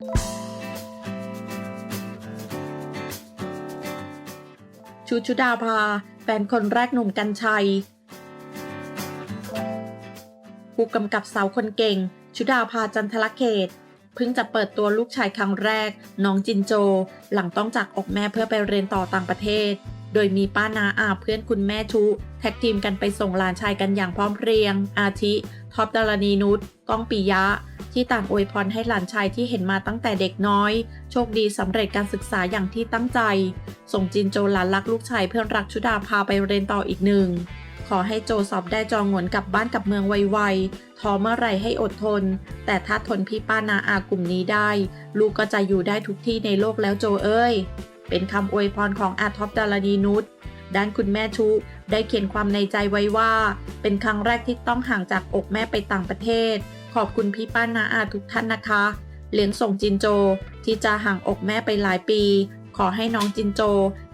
ชูชุดาภาแฟนคนแรกหนุ่มกัญชัย ผู้กำกับสาวคนเก่ง ชุดาภาจันทรเขต เพิ่งจะเปิดตัวลูกชายครั้งแรก น้องจินโจ หลังต้องจากอกแม่เพื่อไปเรียนต่อต่างประเทศ โดยมีป้านาอาเพื่อนคุณแม่ชุแท็กทีมกันไปส่งหลานชายกันอย่างพร้อมเพรียง อาทิ ท็อปดารณีนุชก้องปิยะ ที่ต่างอวยพรให้หลานชายที่เห็นมาตั้งแต่เด็กน้อย โชคดีสำเร็จการศึกษาอย่างที่ตั้งใจ ส่งจินโจหลานรักลูกชายเพื่อนรักชุดาพาไปเรียนต่ออีกหนึ่ง ขอให้โจสอบได้จองหวนกลับบ้านกลับเมืองไวๆท้อเมื่อไรให้อดทน แต่ถ้าทนพี่ป้านาอากลุ่มนี้ได้ ลูกก็จะอยู่ได้ทุกที่ในโลกแล้วโจเอ้ย เป็นคำอวยพรของอาท็อปดารณีนุชด้านคุณแม่ชุได้เขียนความในใจไว้ว่า เป็นครั้งแรกที่ต้องห่างจากอกแม่ไปต่างประเทศ ขอบคุณพี่ป้านาอาทุกท่านนะคะ เลี้ยงส่งจินโจที่จะห่างอกแม่ไปหลายปี ขอให้น้องจินโจ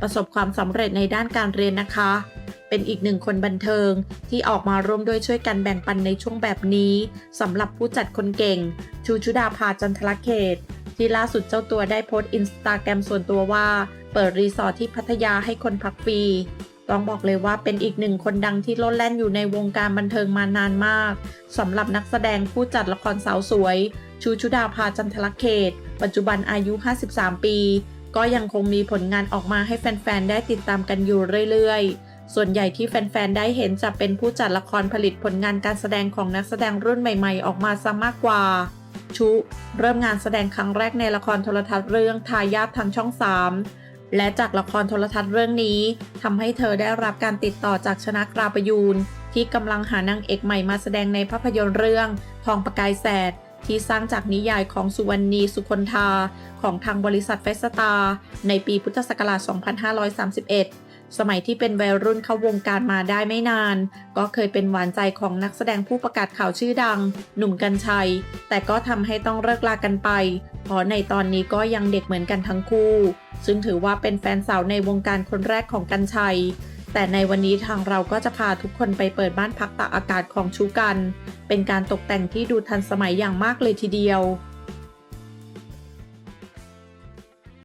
ประสบความสำเร็จในด้านการเรียนนะคะ เป็นอีกหนึ่งคนบันเทิงที่ออกมาร่วมด้วยช่วยกันแบ่งปันในช่วงแบบนี้สำหรับผู้จัดคนเก่ง ชูชุดาภาจันทรเขต ที่ล่าสุดเจ้าตัวได้โพสต์อินสตาแกรมส่วนตัวว่า เปิดรีสอร์ทที่พัทยาให้คนพักฟรี ต้องบอกเลยว่าเป็นอีกหนึ่งคนดังที่โลดแล่นอยู่ในวงการบันเทิงมานานมากสำหรับนักแสดงผู้จัดละครสาวสวย ชูชุดาภาจันทรเขต ปัจจุบันอายุ 53 ปี ก็ยังคงมีผลงานออกมาให้แฟน ๆ ได้ติดตามกันอยู่เรื่อย ๆ ส่วนใหญ่ที่แฟน ๆ ได้เห็นจะเป็นผู้จัดละครผลิตผลงานการแสดงของนักแสดงรุ่นใหม่ ๆ ออกมาซะมากกว่า ชุ เริ่มงานแสดงครั้งแรกในละครโทรทัศน์เรื่องทายาททางช่อง 3 และจากละครโทรทัศน์เรื่องนี้ทำให้เธอได้รับการติดต่อจากชนะกราประยูนที่กำลังหานางเอกใหม่มาแสดงในภาพยนตร์เรื่องทองประกายแสดที่สร้างจากนิยายของสุวรรณีสุคนธาของทางบริษัทเฟสตาในปีพุทธศักราช 2531 สมัยที่เป็นวัยรุ่นเข้าวงการมาได้ไม่นาน ก็เคยเป็นหวานใจของนักแสดงผู้ประกาศข่าวชื่อดัง หนุ่มกัญชัย แต่ก็ทำให้ต้องเลิกลากันไป เพราะในตอนนี้ก็ยังเด็กเหมือนกันทั้งคู่ ซึ่งถือว่าเป็นแฟนสาวในวงการคนแรกของกันชัย แต่ในวันนี้ทางเราก็จะพาทุกคนไปเปิดบ้านพักตากอากาศของชูกัน เป็นการตกแต่งที่ดูทันสมัยอย่างมากเลยทีเดียว